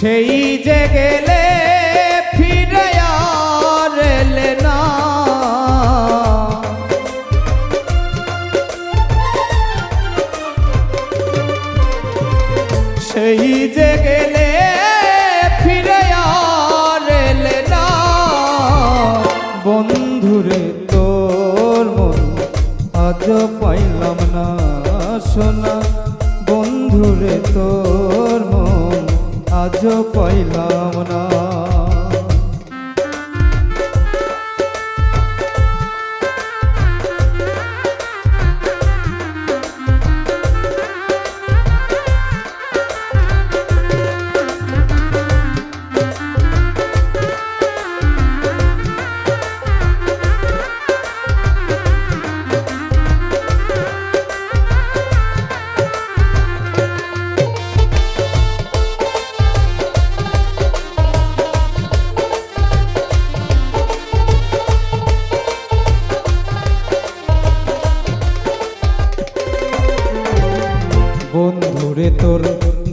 সেই যে গেলে ফিরে আর এলে না। সেই যে গেলে ফিরে আর এলে না। বন্ধুরে, তোর মন আজ পাইলাম না সোনা। বন্ধুরে, তোর মন আজ পাইলাম না।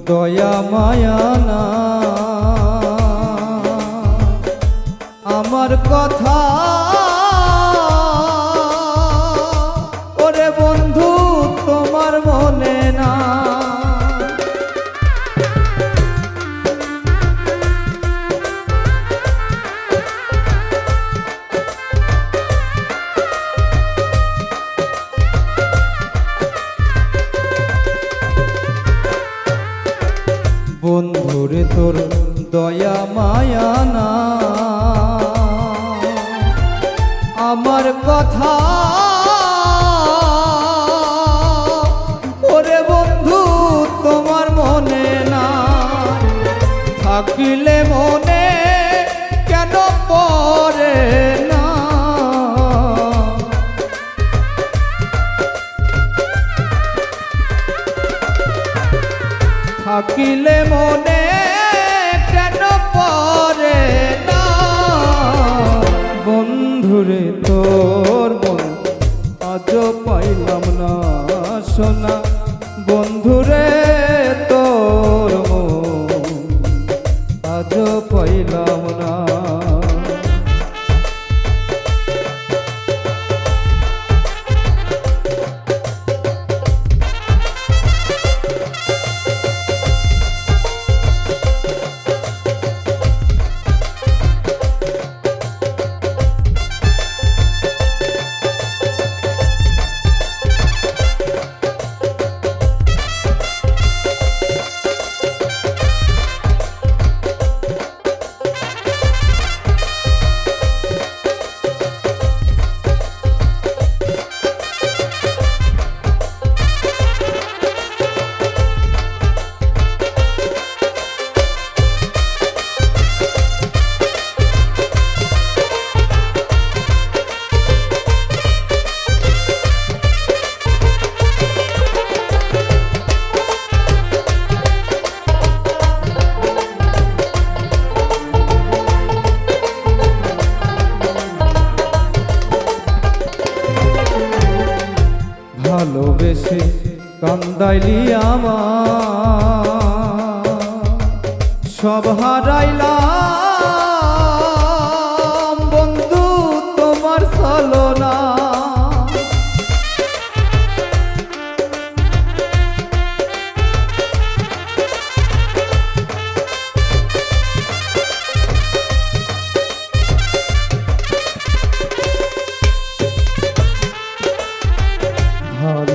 দয়া মায়া না। আমার কথা দয়া মায়া না। আমার কথা ওরে বন্ধু, তোমার মনে না থাকিলে মনে কেন পরে না? থাকিলে মনে ভালোবেসে কান্দাইলি আমার। সব হারাইলাম।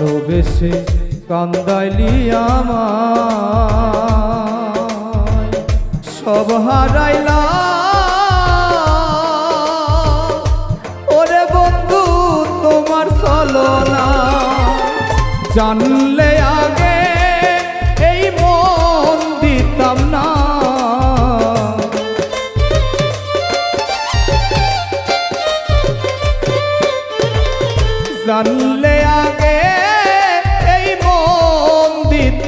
ভালোবেসে কান্দাইলি আমার সব হারাইলা। ওরে বন্ধু তোমার চলনা জানলে আগে এই মন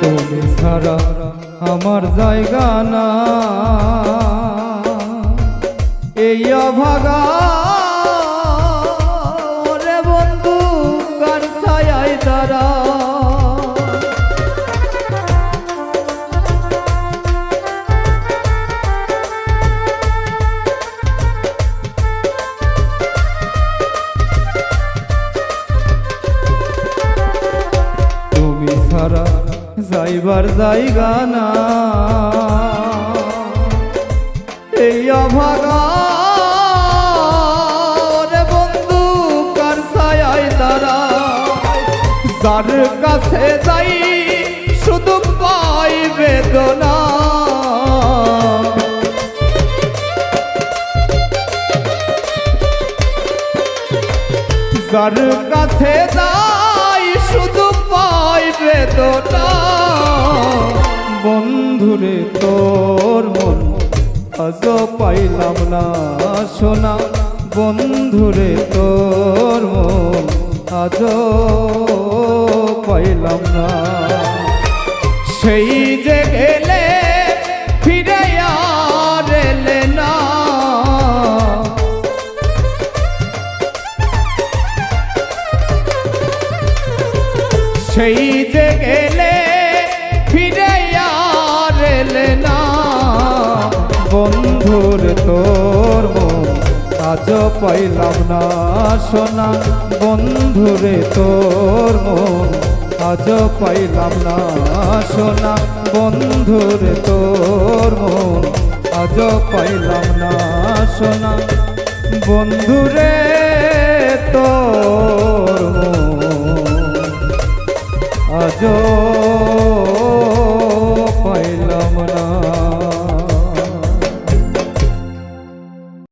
তুমি ছাড়া আমার জায়গা না। এই অভাগা জায়গা না। এই অভাগা বন্ধু কার ছায়ায় তারা যার কাছে যাই শুধু পাই বেদনা। যার কাছে যাই শুধু পাই বেদনা। বন্ধুরে তোর মন। আজ পাইলাম না সোনা। বন্ধুরে তোর মন। আজ পাইলাম না। সেই যে গেলে বন্ধুর তোর আজ পাইলাম না সোনা বন্ধুরে তোর মন। আজ পাইলাম না সোনা বন্ধুরে তোর মন। আজ পাইলাম না সোনা বন্ধুরে তোর মন। আজ